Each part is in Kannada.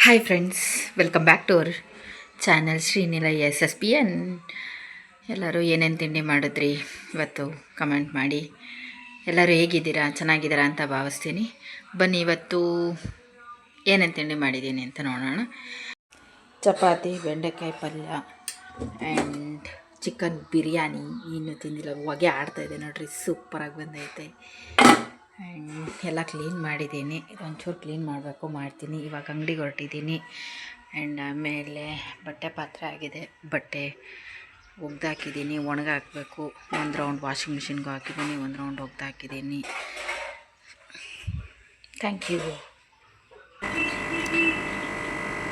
Hi friends welcome back to our channel Srinilaya S S P N ಎಲ್ಲರೂ ಏನೇನು ತಿಂಡಿ ಮಾಡಿದ್ರಿ? ಇವತ್ತು ಕಮೆಂಟ್ ಮಾಡಿ. ಎಲ್ಲರೂ ಹೇಗಿದ್ದೀರಾ? ಚೆನ್ನಾಗಿದ್ದೀರಾ ಅಂತ ಭಾವಿಸ್ತೀನಿ. ಬನ್ನಿ, ಇವತ್ತು ಏನೇನು ತಿಂಡಿ ಮಾಡಿದ್ದೀನಿ ಅಂತ ನೋಡೋಣ. ಚಪಾತಿ, ಬೆಂಡೆಕಾಯಿ ಪಲ್ಯ ಆ್ಯಂಡ್ ಚಿಕನ್ ಬಿರಿಯಾನಿ. ಇನ್ನೂ ತಿಂದಿಲ್ಲ. ಹೊಗೆ ಆಡ್ತಾಯಿದೆ ನೋಡ್ರಿ. ಸೂಪರಾಗಿ ಬಂದೈತೆ. ಎಲ್ಲ ಕ್ಲೀನ್ ಮಾಡಿದ್ದೀನಿ. ಒಂಚೂರು ಕ್ಲೀನ್ ಮಾಡಬೇಕು, ಮಾಡ್ತೀನಿ. ಇವಾಗ ಅಂಗಡಿಗೆ ಹೊರಟಿದ್ದೀನಿ. ಆ್ಯಂಡ್ ಆಮೇಲೆ ಬಟ್ಟೆ ಪಾತ್ರೆ ಆಗಿದೆ. ಬಟ್ಟೆ ಒಗ್ದಾಕಿದ್ದೀನಿ ಒಣಗಾಕಬೇಕು ಒಂದು ರೌಂಡ್ ವಾಷಿಂಗ್ ಮಿಷಿನ್ಗೂ ಹಾಕಿದ್ದೀನಿ. ಒಂದು ರೌಂಡ್ ಒಗ್ದಾಕಿದ್ದೀನಿ ಥ್ಯಾಂಕ್ ಯು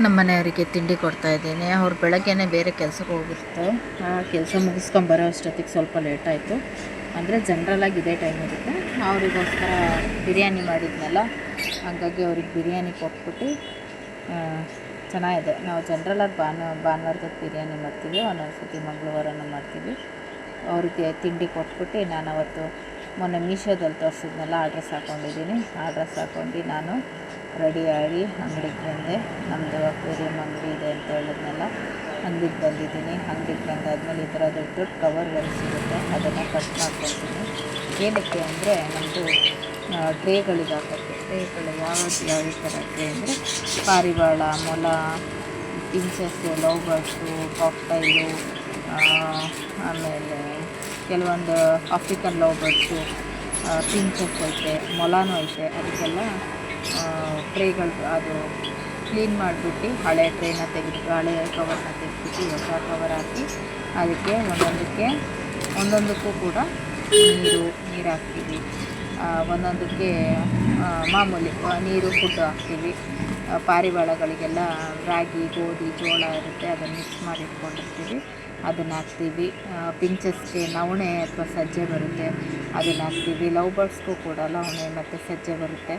ನಮ್ಮ ಮನೆಯವರಿಗೆ ತಿಂಡಿ ಕೊಡ್ತಾ ಇದ್ದೀನಿ. ಅವ್ರು ಬೆಳಗ್ಗೆನೇ ಬೇರೆ ಕೆಲಸಕ್ಕೆ ಹೋಗಿರ್ತಾರೆ. ಆ ಕೆಲಸ ಮುಗಿಸ್ಕೊಂಬರೋ ಅಷ್ಟೊತ್ತಿಗೆ ಸ್ವಲ್ಪ ಲೇಟಾಯಿತು ಅಂದರೆ ಜನ್ರಲಾಗಿ ಇದೇ ಟೈಮ್ ಇರುತ್ತೆ. ಅವರಿಗೋಸ್ಕರ ಬಿರಿಯಾನಿ ಮಾಡಿದ್ನಲ್ಲ, ಹಾಗಾಗಿ ಅವ್ರಿಗೆ ಬಿರಿಯಾನಿ ಕೊಟ್ಬಿಟ್ಟು ಚೆನ್ನಾಗಿದೆ. ನಾವು ಜನ್ರಲಾಗಿ ಭಾನು ಭಾನುವಾರದ ಬಿರಿಯಾನಿ ಮಾಡ್ತೀವಿ ಒಂದೊಂದು ಸತಿ ಮಂಗಳವಾರನೂ ಮಾಡ್ತೀವಿ. ಅವ್ರಿಗೆ ತಿಂಡಿ ಕೊಟ್ಬಿಟ್ಟು, ನಾನು ಅವತ್ತು ಮೊನ್ನೆ ಮೀಶೋದಲ್ಲಿ ತೋರಿಸಿದ್ನಲ್ಲ ಆ ಡ್ರೆಸ್ ಹಾಕ್ಕೊಂಡಿದ್ದೀನಿ ಆ ಹಾಕ್ಕೊಂಡು ನಾನು ರೆಡಿಯಾಗಿ ಅಂಗಡಿಗೆ ಬಂದೆ. ನಮ್ಮದು ಅಕ್ವೇರಿಯಂ ಅಂಗಡಿ ಇದೆ ಅಂತ ಹೇಳಿದ್ನಲ್ಲ, ಅಂಗಡಿಗೆ ಬಂದಿದ್ದೀನಿ. ಅಂಗಡಿಗೆ ಬಂದಾದ್ಮೇಲೆ ಈ ಥರ ದೊಡ್ಡ ದೊಡ್ಡ ಕವರ್ಗಳು ಸಿಗುತ್ತೆ, ಅದನ್ನು ಕಟ್ ಮಾಡ್ಕೊಳ್ತೀನಿ. ಏನಕ್ಕೆ ಅಂದರೆ ನಮ್ಮದು ಟ್ರೇಗಳಿಗೆ ಹಾಕೋಕ್ಕೆ. ಟ್ರೇಗಳು ಯಾವ್ದು ಯಾವ ಥರ ಟ್ರೇ ಅಂದರೆ ಪಾರಿವಾಳ, ಮೊಲ ಪಿಂಚಸ್ಸು ಲವ್ ಬರ್ಡ್ಸು ಕಾಕ್ಟೈಲು ಆಮೇಲೆ ಕೆಲವೊಂದು ಆಫ್ರಿಕನ್ ಲವ್ ಬರ್ಡ್ಸು ಪಿಂಚಸ್ ಐತೆ, ಮೊಲನೂ ಐತೆ, ಅದಕ್ಕೆಲ್ಲ ಟ್ರೇಗಳು, ಅದು ಕ್ಲೀನ್ ಮಾಡಿಬಿಟ್ಟು ಹಳೆ ಟ್ರೇನ ತೆಗೆದು, ಹಳೆ ಕವರ್ನ ತೆಗೆದ್ಬಿಟ್ಟು ಹೊಸ ಕವರ್ ಹಾಕಿ ಅದಕ್ಕೆ ಒಂದೊಂದಕ್ಕೆ, ಒಂದೊಂದಕ್ಕೂ ಕೂಡ ನೀರು ನೀರು ಹಾಕ್ತೀವಿ. ಒಂದೊಂದಕ್ಕೆ ಮಾಮೂಲಿ ನೀರು ಫುಡ್ ಹಾಕ್ತೀವಿ. ಪಾರಿವಾಳಗಳಿಗೆಲ್ಲ ರಾಗಿ, ಗೋಧಿ, ಜೋಳ ಇರುತ್ತೆ, ಅದನ್ನು ಮಿಕ್ಸ್ ಮಾಡಿ ಇಟ್ಕೊಂಡಿರ್ತೀವಿ ಅದನ್ನು ಹಾಕ್ತೀವಿ. ಪಿಂಚಸ್ಗೆ ನವಣೆ ಅಥವಾ ಸಜ್ಜೆ ಬರುತ್ತೆ, ಅದನ್ನು ಹಾಕ್ತೀವಿ. ಲವ್ ಬರ್ಡ್ಸ್ಗೂ ಕೂಡ ನವಣೆ ಮತ್ತು ಸಜ್ಜೆ ಬರುತ್ತೆ,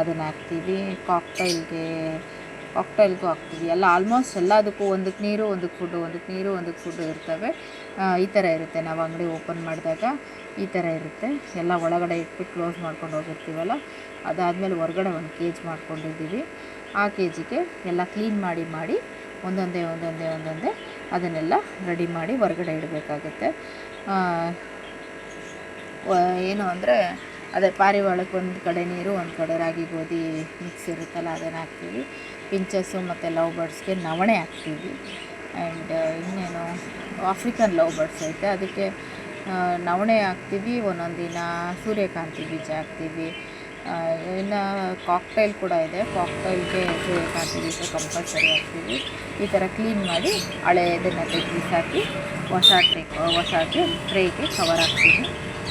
ಅದನ್ನು ಹಾಕ್ತೀವಿ. ಕಾಕ್ಟೈಲ್ಗೆ, ಕಾಕ್ಟೈಲ್ಗೂ ಹಾಕ್ತೀವಿ. ಎಲ್ಲ ಆಲ್ಮೋಸ್ಟ್ ಎಲ್ಲದಕ್ಕೂ ಒಂದಕ್ಕೆ ನೀರು ಒಂದಕ್ಕೆ ಫುಡ್ಡು ಒಂದಕ್ಕೆ ನೀರು ಒಂದಕ್ಕೆ ಫುಡ್ಡು ಇರ್ತವೆ. ಈ ಥರ ಇರುತ್ತೆ. ನಾವು ಅಂಗಡಿ ಓಪನ್ ಮಾಡಿದಾಗ ಈ ಥರ ಇರುತ್ತೆ. ಎಲ್ಲ ಒಳಗಡೆ ಇಟ್ಬಿಟ್ಟು ಕ್ಲೋಸ್ ಮಾಡ್ಕೊಂಡು ಹೋಗಿರ್ತೀವಲ್ಲ, ಅದಾದಮೇಲೆ ಹೊರಗಡೆ ಒಂದು ಕೇಜ್ ಮಾಡ್ಕೊಂಡಿದ್ದೀವಿ. ಆ ಕೆ ಜಿಗೆ ಎಲ್ಲ ಕ್ಲೀನ್ ಮಾಡಿ ಮಾಡಿ ಒಂದೊಂದೇ ಒಂದೊಂದೇ ಒಂದೊಂದೇ ಅದನ್ನೆಲ್ಲ ರೆಡಿ ಮಾಡಿ ಹೊರಗಡೆ ಇಡಬೇಕಾಗುತ್ತೆ. ಏನು ಅಂದರೆ ಅದೇ ಪಾರಿವಾಳಕ್ಕೆ ಒಂದು ಕಡೆ ನೀರು, ಒಂದು ಕಡೆ ರಾಗಿ ಗೋಧಿ ಮಿಕ್ಸ್ ಇರುತ್ತಲ್ಲ ಅದನ್ನು ಹಾಕ್ತೀವಿ. ಪಿಂಚಸ್ಸು ಮತ್ತು ಲವ್ ಬರ್ಡ್ಸ್ಗೆ ನವಣೆ ಹಾಕ್ತೀವಿ. ಆ್ಯಂಡ್ ಇನ್ನೇನು ಆಫ್ರಿಕನ್ ಲವ್ ಬರ್ಡ್ಸ್ ಐತೆ. ಅದಕ್ಕೆ ನವಣೆ ಹಾಕ್ತೀವಿ ಒಂದೊಂದು ದಿನ ಸೂರ್ಯಕಾಂತಿ ಬೀಜ ಹಾಕ್ತೀವಿ. ಇನ್ನು ಕಾಕ್ಟೈಲ್ ಕೂಡ ಇದೆ. ಕಾಕ್ಟೈಲ್ಗೆ ಸೊ ಕಂಪಲ್ಸರಿ ಹಾಕ್ತೀವಿ ಈ ಥರ ಕ್ಲೀನ್ ಮಾಡಿ ಹಳೆಯದನ್ನು ತೆಗೆದು ಹಾಕಿ ಹೊಸ ಟ್ರೇ ಹೊಸಕ್ಕೆ ಟ್ರೇಗೆ ಕವರ್ ಹಾಕ್ತೀವಿ.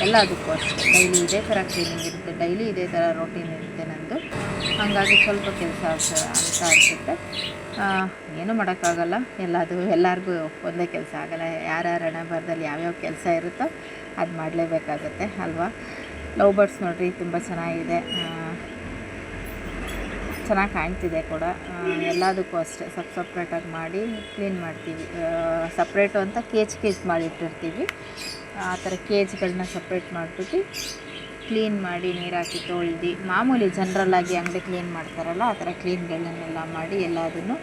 ಎಲ್ಲದಕ್ಕೂ ಅಷ್ಟೇ ಡೈಲಿ ಇದೇ ಥರ ಕ್ಲೀನಿಂಗ್ ಇರುತ್ತೆ. ಡೈಲಿ ಇದೇ ಥರ ರೊಟೀನ್ ಇರುತ್ತೆ ನಂದು. ಹಾಗಾಗಿ ಸ್ವಲ್ಪ ಕೆಲಸ ಅಂತ ಅನಿಸುತ್ತೆ. ಏನೂ ಮಾಡೋಕ್ಕಾಗಲ್ಲ. ಎಲ್ಲದು, ಎಲ್ಲರಿಗೂ ಒಂದೇ ಕೆಲಸ ಆಗಲ್ಲ. ಯಾರ್ಯಾರ ಹಣೆ ಬರದಲ್ಲಿ ಯಾವ್ಯಾವ ಕೆಲಸ ಇರುತ್ತೋ ಅದು ಮಾಡಲೇಬೇಕಾಗತ್ತೆ, ಅಲ್ವಾ? ಲವ್ ಬರ್ಡ್ಸ್ ನೋಡ್ರಿ, ತುಂಬ ಚೆನ್ನಾಗಿದೆ. ಚೆನ್ನಾಗಿ ಕಾಣ್ತಿದೆ ಕೂಡ. ಎಲ್ಲದಕ್ಕೂ ಅಷ್ಟೇ, ಸಪ್ ಸಪ್ರೇಟಾಗಿ ಮಾಡಿ ಕ್ಲೀನ್ ಮಾಡ್ತೀವಿ. ಸಪ್ರೇಟು ಅಂತ ಕೇಜ್ ಕೇಜ್ ಮಾಡಿಟ್ಟಿರ್ತೀವಿ ಆ ಥರ ಕೇಜ್ಗಳನ್ನ ಸಪ್ರೇಟ್ ಮಾಡಿಬಿಟ್ಟು ಕ್ಲೀನ್ ಮಾಡಿ ನೀರಾಕಿ ತೊಳ್ದು, ಮಾಮೂಲಿ ಜನ್ರಲ್ಲಾಗಿ ಅಂಗಡಿ ಕ್ಲೀನ್ ಮಾಡ್ತಾರಲ್ಲ, ಆ ಥರ ಕ್ಲೀನ್ಗಳನ್ನೆಲ್ಲ ಮಾಡಿ ಎಲ್ಲದನ್ನು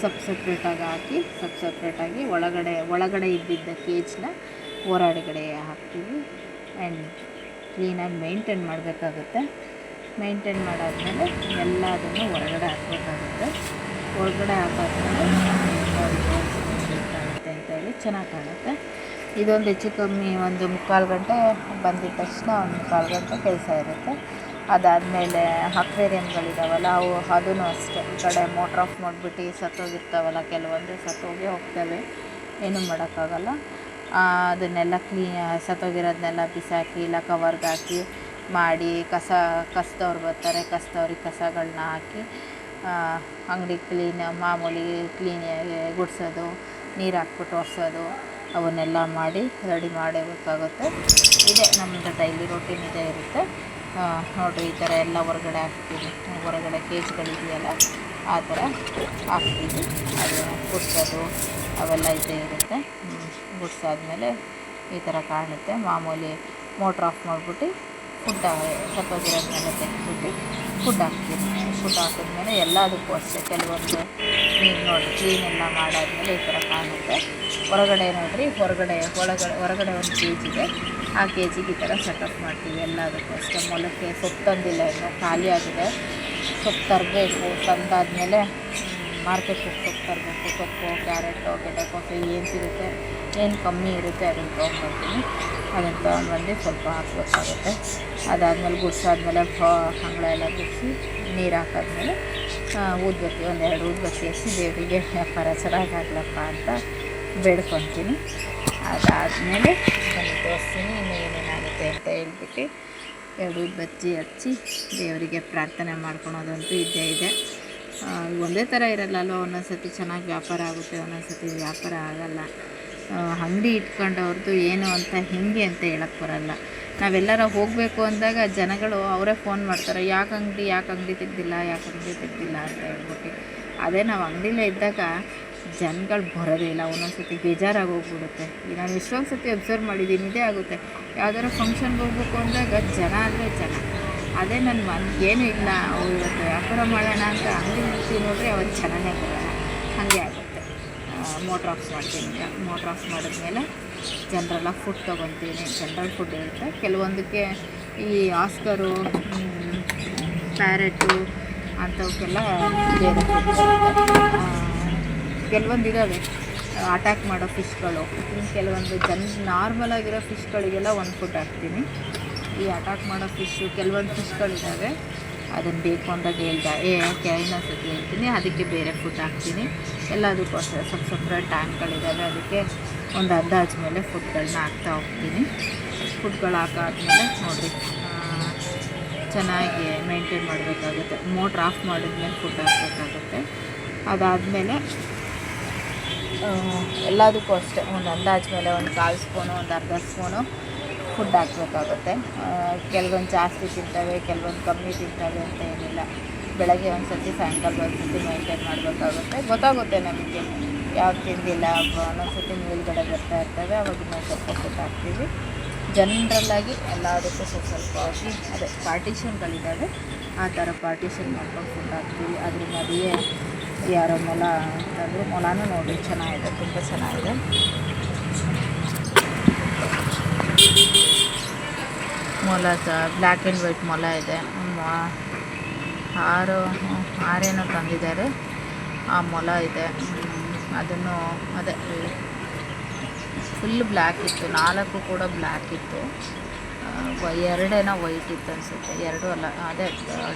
ಸಪ್ ಸಪ್ರೇಟಾಗಿ ಹಾಕಿ, ಸಪ್ ಸಪ್ರೇಟಾಗಿ ಒಳಗಡೆ ಒಳಗಡೆ ಇದ್ದಿದ್ದ ಕೇಜ್ನ ಹೋರಾಡಗಡೆ ಹಾಕ್ತೀವಿ. ಆ್ಯಂಡ್ ಕ್ಲೀನಾಗಿ ಮೇಂಟೈನ್ ಮಾಡಬೇಕಾಗುತ್ತೆ. ಮೇಂಟೈನ್ ಮಾಡಾದ್ಮೇಲೆ ಎಲ್ಲದನ್ನು ಹೊರಗಡೆ ಹಾಕಬೇಕಾಗುತ್ತೆ. ಹೊರಗಡೆ ಹಾಕಾದ್ಮೇಲೆ ಅಂತ ಹೇಳಿ ಚೆನ್ನಾಗಿ ಕಾಣುತ್ತೆ. ಇದೊಂದು ಹೆಚ್ಚು ಕಮ್ಮಿ ಒಂದು ಮುಕ್ಕಾಲು ಗಂಟೆ ಬಂದಿದ ತಕ್ಷಣ ಒಂದು ಮುಕ್ಕಾಲು ಗಂಟೆ ಕೆಲಸ ಇರುತ್ತೆ. ಅದಾದಮೇಲೆ ಅಕ್ವೇರಿಯಮ್ಗಳಿದಾವಲ್ಲ ಅವು ಅದೂ ಅಷ್ಟೇ. ಈ ಕಡೆ ಮೋಟ್ರ್ ಆಫ್ ಮಾಡಿಬಿಟ್ಟು ಸತ್ತೋಗಿರ್ತಾವಲ್ಲ, ಕೆಲವೊಂದು ಸತ್ತೋಗಿ ಹೋಗ್ತವೆ. ಏನೂ ಮಾಡೋಕ್ಕಾಗಲ್ಲ. ಅದನ್ನೆಲ್ಲ ಕ್ಲೀ ಸತ್ತೋಗಿರೋದನ್ನೆಲ್ಲ ಬಿಸಾಕಿ, ಇಲ್ಲ ಕವರ್ಗೆ ಹಾಕಿ, ಮಾಡಿ, ಕಸ, ಕಸದವ್ರು ಬರ್ತಾರೆ, ಕಸದವ್ರಿಗೆ ಕಸಗಳನ್ನ ಹಾಕಿ ಅಂಗಡಿ ಕ್ಲೀನ್ ಮಾಮೂಲಿ ಕ್ಲೀನ್ ಗುಡಿಸೋದು, ನೀರು ಹಾಕ್ಬಿಟ್ಟು ಒರೆಸೋದು, ಅವನ್ನೆಲ್ಲ ಮಾಡಿ ರೆಡಿ ಮಾಡಬೇಕಾಗುತ್ತೆ. ಇದೆ ನಮ್ಮದು ಡೈಲಿ ರೊಟೀನ್ ಇದೇ, ಇರುತ್ತೆ. ನೋಡಿರಿ, ಈ ಥರ ಎಲ್ಲ ಹೊರಗಡೆ ಹಾಕ್ತೀವಿ ಹೊರಗಡೆ ಕೇಜ್ಗಳಿದೆಯಲ್ಲ ಆ ಥರ ಹಾಕ್ತೀವಿ ಅದು ಕುಡಿಸೋದು, ಅವೆಲ್ಲ ಇದೇ ಇರುತ್ತೆ. ಗುಡಿಸಾದ್ಮೇಲೆ ಈ ಥರ ಕಾಣುತ್ತೆ. ಮಾಮೂಲಿ ಮೋಟ್ರ್ ಆಫ್ ಮಾಡಿಬಿಟ್ಟು ಫುಡ್ ಸತ್ತೋಗಿರೋದ್ಮೇಲೆ ತೆಗೆದ್ಬಿಟ್ಟು ಫುಡ್ ಹಾಕ್ತೀನಿ ಫುಡ್ ಹಾಕಿದ್ಮೇಲೆ ಎಲ್ಲದಕ್ಕೂ ಅಷ್ಟೇ. ಕೆಲವೊಂದು ನೀವು ನೋಡಿ, ಕ್ಲೀನ್ ಎಲ್ಲ ಮಾಡಾದ್ಮೇಲೆ ಈ ಥರ ಕಾಣುತ್ತೆ. ಹೊರಗಡೆ ನೋಡಿರಿ, ಹೊರಗಡೆ, ಒಳಗಡೆ, ಹೊರಗಡೆ ಒಂದು ಕೆ ಜಿಗೆ ಆ ಕೆ ಜಿಗೆ ಈ ಥರ ಸೆಟಪ್ ಮಾಡ್ತೀವಿ ಎಲ್ಲದಕ್ಕೂ ಅಷ್ಟೇ. ಮೊಲಕ್ಕೆ ಸೊಪ್ಪು ತಂದಿಲ್ಲ ಇನ್ನು, ಖಾಲಿ ಆಗಿದೆ. ಸೊಪ್ಪು ತರಬೇಕು. ತಂದಾದಮೇಲೆ ಮಾರ್ಕೆಟ್ ಸೊಪ್ಪು ತರಬೇಕು. ಸೊಪ್ಪು, ಕ್ಯಾರೆಟು ಗೆಡ್ಡೆಕೋಸು ಏನು ಸಿಗುತ್ತೆ. ಏನು ಕಮ್ಮಿ ಇರುತ್ತೆ ಅದನ್ನು ತೊಗೊಂಡ್ಬರ್ತೀನಿ ಅದನ್ನು ತೊಗೊಂಡ್ಬಂದು ಸ್ವಲ್ಪ ಹಾಕಬೇಕಾಗುತ್ತೆ. ಅದಾದಮೇಲೆ ಗುಡ್ಸಾದ್ಮೇಲೆ ಹಂಗಳ ಎಲ್ಲ ಗುಡಿಸಿ ನೀರು ಹಾಕಾದ್ಮೇಲೆ ಊದ್ಬತ್ತಿ ಒಂದೆರಡು ಊದ್ಬತ್ತಿ ಹಚ್ಚಿ ದೇವರಿಗೆ ವ್ಯಾಪಾರ ಚೆನ್ನಾಗಾಗ್ಲಪ್ಪ ಅಂತ ಬೇಡ್ಕೊತೀನಿ. ಅದಾದಮೇಲೆ ಬನ್ನಿ ತೋರಿಸ್ತೀನಿ, ಇನ್ನು ಏನೇನಾಗುತ್ತೆ ಅಂತ ಹೇಳ್ಬಿಟ್ಟು ಎರಡು ಊದ್ಬತ್ತಿ ಹಚ್ಚಿ ದೇವರಿಗೆ ಪ್ರಾರ್ಥನೆ ಮಾಡ್ಕೊಳೋದಂತೂ ಇದ್ದೇ ಇದೆ. ಒಂದೇ ಥರ ಇರಲ್ಲ ಅಲ್ವ ಒಂದೊಂದು ಸತಿ ಚೆನ್ನಾಗಿ ವ್ಯಾಪಾರ ಆಗುತ್ತೆ ಒಂದೊಂದು ಸತಿ ವ್ಯಾಪಾರ ಆಗಲ್ಲ. ಅಂಗಡಿ ಇಟ್ಕೊಂಡವ್ರದ್ದು ಏನು ಅಂತ ಹೇಗೆ ಅಂತ ಹೇಳಕ್ಕೆ ಬರಲ್ಲ. ನಾವೆಲ್ಲರ ಹೋಗಬೇಕು ಅಂದಾಗ ಜನಗಳು ಅವರೇ ಫೋನ್ ಮಾಡ್ತಾರೆ, ಯಾಕೆ ಅಂಗಡಿ ಯಾಕೆ ಅಂಗಡಿ ತೆಗ್ದಿಲ್ಲ, ಯಾಕೆ ಅಂಗಡಿ ತೆಗ್ದಿಲ್ಲ ಅಂತ ಹೇಳ್ಬಿಟ್ಟು. ಅದೇ ನಾವು ಅಂಗಡಿಲೇ ಇದ್ದಾಗ ಜನಗಳು ಬರೋದೇ ಇಲ್ಲ ಒಂದೊಂದು ಸರ್ತಿ ಬೇಜಾರಾಗಿ ಹೋಗ್ಬಿಡುತ್ತೆ. ನಾನು ಎಷ್ಟೊಂದು ಸತಿ ಅಬ್ಸರ್ವ್ ಮಾಡಿದ್ದೀನಿ, ಇದೇ ಆಗುತ್ತೆ. ಯಾವ್ದಾದ್ರು ಫಂಕ್ಷನ್ಗೆ ಹೋಗ್ಬೇಕು ಅಂದಾಗ ಜನ ಅಂದರೆ ಜನ. ಅದೇ ನನ್ನ ಮನ್, ಏನೂ ಇಲ್ಲ ಅವ್ರು ಇವತ್ತು ವ್ಯಾಪಾರ ಮಾಡೋಣ ಅಂತ ಅಂಗಡಿ ನೋಡಿದ್ರೆ ಅವ್ರು ಅವತ್ತು ಬರೋಣ ಹಾಗೆ ಮೋಟ್ರ್ ಆಫ್ ಮಾಡ್ತೀನಿ, ಮೋಟ್ರ್ ಆಫ್ ಮಾಡಿದ್ಮೇಲೆ ಜನರೆಲ್ಲ ಫುಡ್ ತೊಗೊತೀನಿ ಜನರಲ್ ಫುಡ್ ಇರುತ್ತೆ. ಕೆಲವೊಂದಕ್ಕೆ ಈ ಆಸ್ಕರು ಪ್ಯಾರೆಟು ಅಂಥವಕ್ಕೆಲ್ಲ ಕೆಲವೊಂದು ಇದ್ದಾವೆ ಅಟ್ಯಾಕ್ ಮಾಡೋ ಫಿಶ್ಗಳು ಇನ್ನು ಕೆಲವೊಂದು ಜನ್ ನಾರ್ಮಲ್ ಆಗಿರೋ ಫಿಶ್ಗಳಿಗೆಲ್ಲ ಒಂದು ಫುಡ್ ಹಾಕ್ತೀನಿ. ಈ ಅಟ್ಯಾಕ್ ಮಾಡೋ ಫಿಶ್ಶು ಕೆಲವೊಂದು ಫಿಶ್ಗಳಿದ್ದಾವೆ ಅದನ್ನು ಬೇಕು ಅಂದಾಗ ಹೇಳ್ದ, ಏ ಇನ್ನೊಂದು ಸತಿ ಹೇಳ್ತೀನಿ, ಅದಕ್ಕೆ ಬೇರೆ ಫುಡ್ ಹಾಕ್ತೀನಿ. ಎಲ್ಲದಕ್ಕೋಸ್ಕರ ಸ್ವಲ್ಪ ಸಪ್ರೇಟ್ ಟ್ಯಾಂಕ್ಗಳಿದ್ದಾವೆ ಅದಕ್ಕೆ ಒಂದು ಅಂದಾಜು ಮೇಲೆ ಫುಡ್ಗಳನ್ನ ಹಾಕ್ತಾ ಹೋಗ್ತೀನಿ. ಫುಡ್ಗಳು ಹಾಕಾದ್ಮೇಲೆ ನೋಡಿರಿ ಚೆನ್ನಾಗಿ ಮೇಂಟೈನ್ ಮಾಡಬೇಕಾಗುತ್ತೆ. ಮೋಟ್ರ್ ಆಫ್ ಮಾಡಿದ್ಮೇಲೆ ಫುಡ್ ಹಾಕಬೇಕಾಗುತ್ತೆ. ಅದಾದಮೇಲೆ ಎಲ್ಲದಕ್ಕೂ ಅಷ್ಟೇ ಒಂದು ಅಂದಾಜು ಮೇಲೆ ಒಂದು ಕಾಲು ಸ್ಪೂನು, ಒಂದು ಅರ್ಧ ಸ್ಪೂನು ಫುಡ್ ಹಾಕಬೇಕಾಗುತ್ತೆ. ಕೆಲವೊಂದು ಜಾಸ್ತಿ ತಿಂತವೆ, ಕೆಲವೊಂದು ಕಮ್ಮಿ ತಿಂತವೆ ಅಂತ ಏನಿಲ್ಲ. ಬೆಳಗ್ಗೆ ಒಂದು ಸರ್ತಿ ಸಾಯಂಕಾಲ ಒಂದು ಸರ್ತಿ ಮೇಂಟೈನ್ ಮಾಡಬೇಕಾಗುತ್ತೆ. ಗೊತ್ತಾಗುತ್ತೆ ನಮಗೆ ಯಾವ್ದು ತಿಂದಿಲ್ಲ ಒಂದೊಂದು ಸರ್ತಿ ಮೇಲ್ಗಡೆ ಬರ್ತಾ ಇರ್ತವೆ, ಅವಾಗ ನಾವು ಸ್ವಲ್ಪ ಫುಡ್ ಹಾಕ್ತೀವಿ. ಜನರಲ್ಲಾಗಿ ಎಲ್ಲದಕ್ಕೂ ಸ್ವಲ್ಪ ಸ್ವಲ್ಪ ಹಾಕಿ ಅದೇ ಪಾರ್ಟಿಷನ್ಗಳಿದ್ದಾವೆ ಆ ಥರ ಪಾರ್ಟಿಷನ್ ಮಾಡ್ಕೊಂಡು ಫುಡ್ ಹಾಕ್ತೀವಿ. ಅದ್ರ ಮಧ್ಯೆ ಯಾರೋ ಮೊಲ ಅಂತಂದರೆ ಮೊಲನೂ ನೋಡಿ, ಚೆನ್ನಾಗಿದೆ, ತುಂಬ ಚೆನ್ನಾಗಿದೆ. ಮೊಲ ಬ್ಲ್ಯಾಕ್ ಆ್ಯಂಡ್ ವೈಟ್ ಮೊಲ ಇದೆ. ಆರು, ಆರೇನೋ ತಂದಿದ್ದಾರೆ. ಆ ಮೊಲ ಇದೆ. ಅದನ್ನು, ಅದೇ ಫುಲ್ ಬ್ಲ್ಯಾಕ್ ಇತ್ತು. ನಾಲ್ಕು ಕೂಡ ಬ್ಲ್ಯಾಕ್ ಇತ್ತು. ಎರಡೇನೋ ವೈಟ್ ಇತ್ತು ಅನಿಸುತ್ತೆ. ಎರಡು ಅಲ್ಲ, ಅದೇ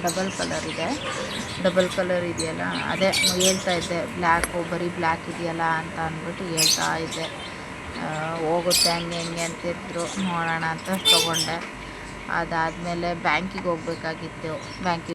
ಡಬಲ್ ಕಲರ್ ಇದೆ. ಡಬಲ್ ಕಲರ್ ಇದೆಯಲ್ಲ, ಅದೇ, ಹೇಳ್ತಾ ಇದ್ದೆ ಬ್ಲ್ಯಾಕು ಬರೀ ಬ್ಲ್ಯಾಕ್ ಇದೆಯಲ್ಲ ಅಂತ ಅಂದ್ಬಿಟ್ಟು ಹೇಳ್ತಾ ಇದ್ದೆ. ಹೋಗುತ್ತೆ, ಹಂಗೆ, ಹೆಂಗೆ ಅಂತಿದ್ರು ನೋಡೋಣ ಅಂತ ತೊಗೊಂಡೆ. ಅದಾದಮೇಲೆ ಬ್ಯಾಂಕಿಗೆ ಹೋಗ್ಬೇಕಾಗಿತ್ತು. ಬ್ಯಾಂಕಿಗೆ